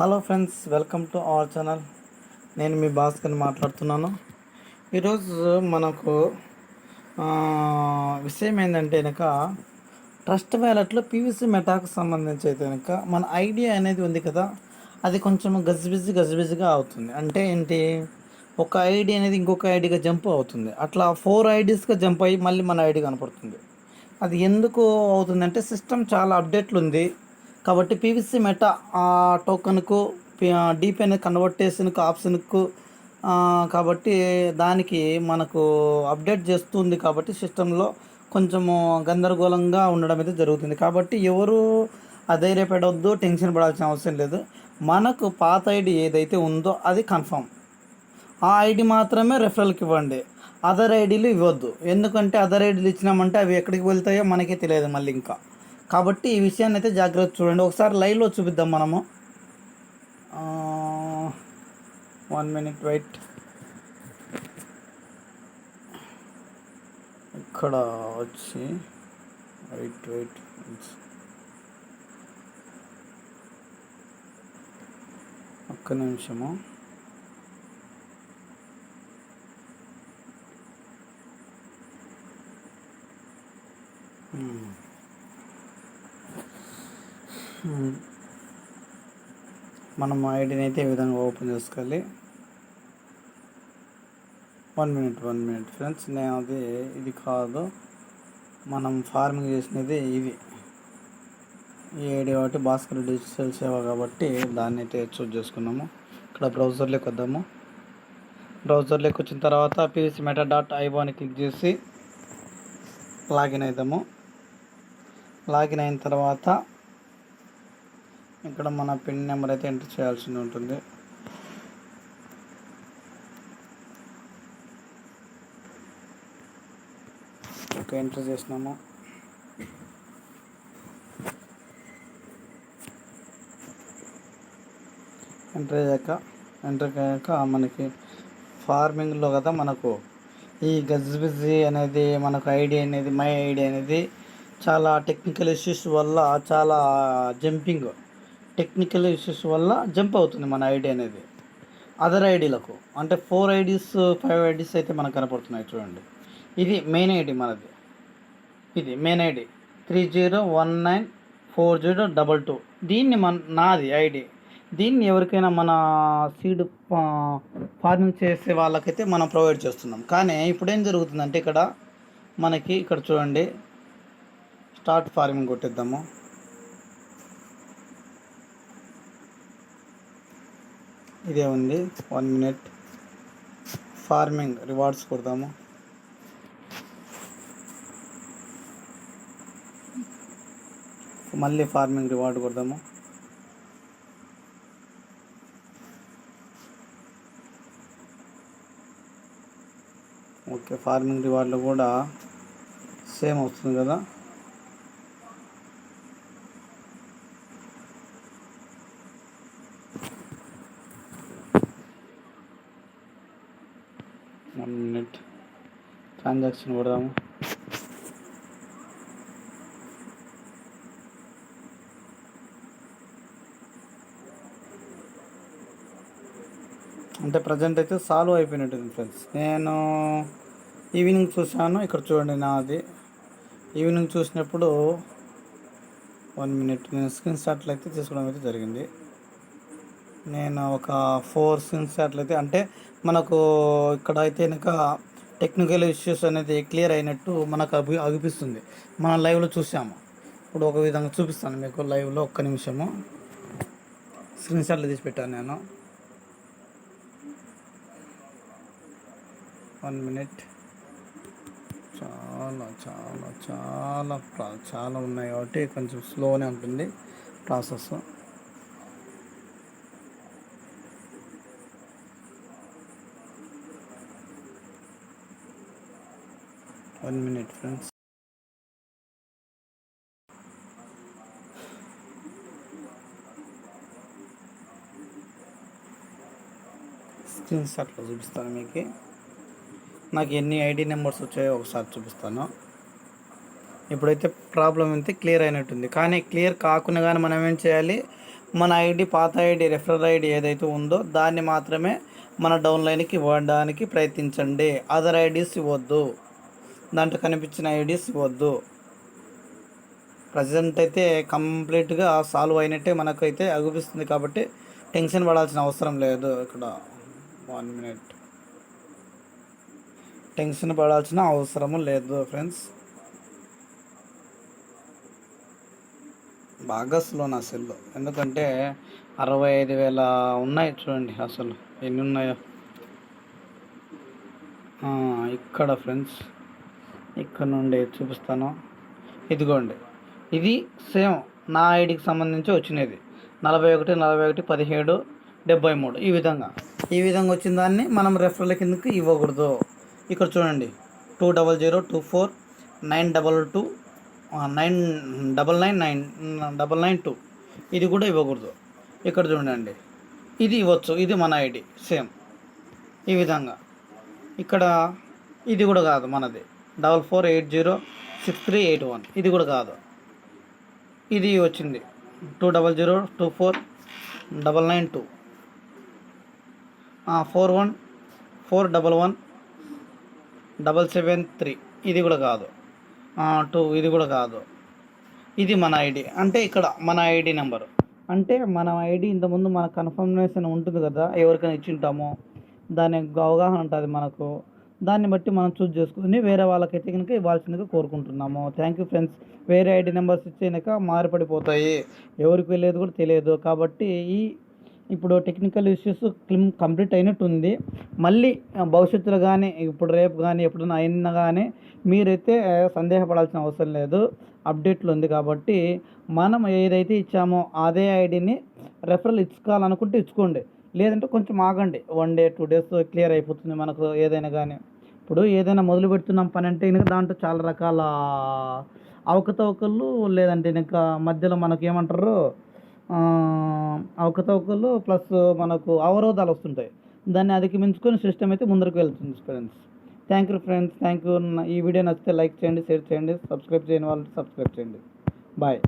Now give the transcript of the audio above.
Hello friends welcome to our channel నేను మీ భాస్కర్ మాట్లాడుతున్నాను. ఈరోజు మనకు విషయం ఏంటంటే కనుక ట్రస్ట్ వ్యాలెట్లో పీవీసీ మెటాకు సంబంధించి అయితే కనుక మన ఐడియా అనేది ఉంది కదా అది కొంచెం గజిబిజి గజిబిజిగా అవుతుంది. అంటే ఏంటి? ఒక ఐడి అనేది ఇంకొక ఐడిగా జంప్ అవుతుంది. అట్లా ఫోర్ ఐడీస్గా జంప్ అయ్యి మళ్ళీ మన ఐడి కనపడుతుంది. అది ఎందుకు అవుతుందంటే సిస్టమ్ చాలా అప్డేట్లు ఉంది కాబట్టి పీవీసీ మెటా ఆ టోకన్కు డీపీ అనేది కన్వర్ట్ చేసినకు ఆప్షన్కు కాబట్టి దానికి మనకు అప్డేట్ చేస్తుంది కాబట్టి సిస్టంలో కొంచెము గందరగోళంగా ఉండడం అయితే జరుగుతుంది. కాబట్టి ఎవరు అధైర్యపడవద్దు టెన్షన్ పడాల్సిన అవసరం లేదు. మనకు పాత ఐడి ఏదైతే ఉందో అది కన్ఫర్మ్ ఆ ఐడి మాత్రమే రెఫరల్కి ఇవ్వండి. అదర్ ఐడీలు ఇవ్వద్దు. ఎందుకంటే అదర్ ఐడీలు ఇచ్చినామంటే అవి ఎక్కడికి వెళ్తాయో మనకే తెలియదు మళ్ళీ ఇంకా. కాబట్టి ఈ విషయాన్ని అయితే జాగ్రత్త చూడండి. ఒకసారి లైవ్లో చూపిద్దాం మనము. వన్ మినిట్ వెయిట్ ఇక్కడ వచ్చి వెయిట్ వెయిట్ ఒక్క నిమిషము. Hmm. మనం ఐడిని అయితే ఈ విధంగా ఓపెన్ చేసుకోవాలి? One minute one minute friends. నేను అది ఇది కాదు. మనం ఫార్మింగ్ చేసినది ఇది. ఈ ఐడి కాబట్టి భాస్కర్ డిజిటల్ సేవ కాబట్టి దాన్ని అయితే చూజ్ చేసుకున్నాము. ఇక్కడ బ్రౌజర్లోకి వద్దాము బ్రౌజర్లోకి వచ్చిన తర్వాత పీవీసీ మెటా డాట్ ఐబాని క్లిక్ చేసి లాగిన్ అవుతాము లాగిన్ అయిన తర్వాత ఇక్కడ మన పిన్ నెంబర్ అయితే ఎంటర్ చేయాల్సి ఉంటుంది. ఓకే ఎంటర్ చేసినాము ఎంటర్ అయ్యాక ఎంటర్ అయ్యాక మనకి ఫార్మింగ్లో కదా మనకు ఈ గజ్బిజి అనేది మనకు ఐడి అనేది మై ఐడి అనేది చాలా టెక్నికల్ ఇష్యూస్ వల్ల చాలా జంపింగ్ టెక్నికల్ ఇష్యూస్ వల్ల జంప్ అవుతుంది మన ఐడి అనేది. అదర్ ఐడీలకు అంటే ఫోర్ ఐడీస్ ఫైవ్ ఐడీస్ అయితే మనకు కనపడుతున్నాయి చూడండి. ఇది మెయిన్ ఐడి మనది. ఇది main ID three zero one nine four zero double two దీన్ని మన నాది ఐడి దీన్ని ఎవరికైనా మన సీడ్ ఫార్మింగ్ చేసే వాళ్ళకైతే మనం ప్రొవైడ్ చేస్తున్నాం. కానీ ఇప్పుడు ఏం జరుగుతుందంటే ఇక్కడ మనకి ఇక్కడ చూడండి. స్టార్ట్ ఫార్మింగ్ కొట్టిద్దాము. ఇదే ఉంది. వన్ మినిట్ ఫార్మింగ్ రివార్డ్స్ కొడదాము. మళ్ళీ ఫార్మింగ్ రివార్డ్ కొడదాము. ఓకే ఫార్మింగ్ రివార్డ్లో కూడా సేమ్ వస్తుంది కదా. One minute. ట్రాన్సాక్షన్ కొడదాము అంటే ప్రజెంట్ అయితే సాల్వ్ అయిపోయినట్టుంది ఫ్రెండ్స్ నేను ఈవినింగ్ చూశాను. ఇక్కడ చూడండి నాది. ఈవినింగ్ చూసినప్పుడు వన్ మినిట్ నేను స్క్రీన్ షాట్లు అయితే తీసుకోవడం అయితే జరిగింది. నేను ఒక ఫోర్ సిన్స్ అట్లయితే అయితే అంటే మనకు ఇక్కడ అయితే కనుక టెక్నికల్ ఇష్యూస్ అనేది క్లియర్ అయినట్టు మనకు అభి అనిపిస్తుంది. మనం లైవ్లో చూసాము. ఇప్పుడు ఒక విధంగా చూపిస్తాను మీకు లైవ్లో ఒక్క నిమిషము. స్క్రీన్ షాట్లు తీసి పెట్టాను నేను. వన్ మినిట్ చాలా చాలా చాలా ప్రా- చాలా ఉన్నాయి కాబట్టి కొంచెం స్లోనే ఉంటుంది process one minute friends. Screen షాట్లో చూపిస్తాను మీకు. నాకు ఎన్ని ఐడి నెంబర్స్ వచ్చాయో ఒకసారి చూపిస్తాను. ఇప్పుడైతే ప్రాబ్లం అయితే క్లియర్ అయినట్టుంది. కానీ క్లియర్ కాకుండా కానీ మనం ఏం చేయాలి? మన ఐడి పాత ఐడి రెఫరల్ ఐడి ఏదైతే ఉందో దాన్ని మాత్రమే మన డౌన్లైన్కి ఇవ్వడానికి ప్రయత్నించండి. అదర్ ఐడీస్ ఇవ్వద్దు. దాంట్లో కనిపించిన ఐడీస్ వద్దు. ప్రజెంట్ అయితే కంప్లీట్గా సాల్వ్ అయినట్టే మనకైతే అగుపిస్తుంది కాబట్టి టెన్షన్ పడాల్సిన అవసరం లేదు ఇక్కడ. వన్ మినిట్ టెన్షన్ పడాల్సిన అవసరం లేదు ఫ్రెండ్స్. బాగా స్లో నా సెల్ ఎందుకంటే అరవై ఐదు వేల ఉన్నాయి చూడండి అసలు. ఎన్ని ఉన్నాయో? ఇక్కడ ఫ్రెండ్స్. ఇక్కడ నుండి చూపిస్తాను. ఇదిగోండి. ఇది సేమ్ నా ఐడికి సంబంధించి వచ్చినది. నలభై ఒకటి నలభై ఒకటి పదిహేడు డెబ్బై మూడు. ఈ విధంగా. ఈ విధంగా వచ్చిన దాన్ని మనం రెఫరల్ కిందకి ఇవ్వకూడదు. ఇక్కడ చూడండి. Two double zero two four nine double two nine double nine nine double nine two. ఇది కూడా ఇవ్వకూడదు. ఇక్కడ చూడండి. ఇది ఇవ్వచ్చు. ఇది మన ఐడి. సేమ్. ఈ విధంగా. ఇక్కడ ఇది కూడా కాదు మనది. Double four eight zero six three eight one. ఇది కూడా కాదు. ఇది వచ్చింది. Two double zero two four double nine two. Four one four double one double seven three. ఇది కూడా కాదు. టూ ఇది కూడా కాదు. ఇది మన ఐడి. అంటే ఇక్కడ మన ఐడి నెంబరు. అంటే మన ఐడి ఇంతకుముందు మన కన్ఫర్మేషన్ ఉంటుంది కదా ఎవరికైనా ఇచ్చి ఉంటామో. దాని అవగాహన ఉంటుంది మనకు. దాన్ని బట్టి మనం చూస్ చేసుకుని వేరే వాళ్ళకైతే కనుక ఇవ్వాల్సిందిగా కోరుకుంటున్నాము. థ్యాంక్ యూ ఫ్రెండ్స్ వేరే ఐడి నెంబర్స్ ఇచ్చేనాక మారిపడిపోతాయి. ఎవరికి వెళ్ళేది కూడా తెలియదు. కాబట్టి ఈ ఇప్పుడు టెక్నికల్ ఇష్యూస్ క్లిమ్ కంప్లీట్ అయినట్టు ఉంది మళ్ళీ భవిష్యత్తులో కానీ ఇప్పుడు రేపు కానీ ఎప్పుడైనా అయినా కానీ మీరైతే సందేహపడాల్సిన అవసరం లేదు. అప్డేట్లు ఉంది కాబట్టి మనం ఏదైతే ఇచ్చామో అదే ఐడిని రెఫరల్ ఇచ్చుకోవాలనుకుంటే ఇచ్చుకోండి. లేదంటే కొంచెం ఆగండి. One day two days clear అయిపోతుంది మనకు ఏదైనా కానీ. ఇప్పుడు ఏదైనా మొదలు పెడుతున్నాం పని అంటే ఇంకా దాంట్లో చాలా రకాల అవకతవకలు లేదంటే ఇంకా మధ్యలో మనకు ఏమంటారు? అవకతవకలు ప్లస్ మనకు అవరోధాలు వస్తుంటాయి. దాన్ని అధిగమించుకొని సిస్టమ్ అయితే ముందరకు వెళ్తుంది friends thank you friends thank you ఈ వీడియో నచ్చితే లైక్ చేయండి షేర్ చేయండి సబ్స్క్రైబ్ చేయని వాళ్ళు సబ్స్క్రైబ్ చేయండి. బాయ్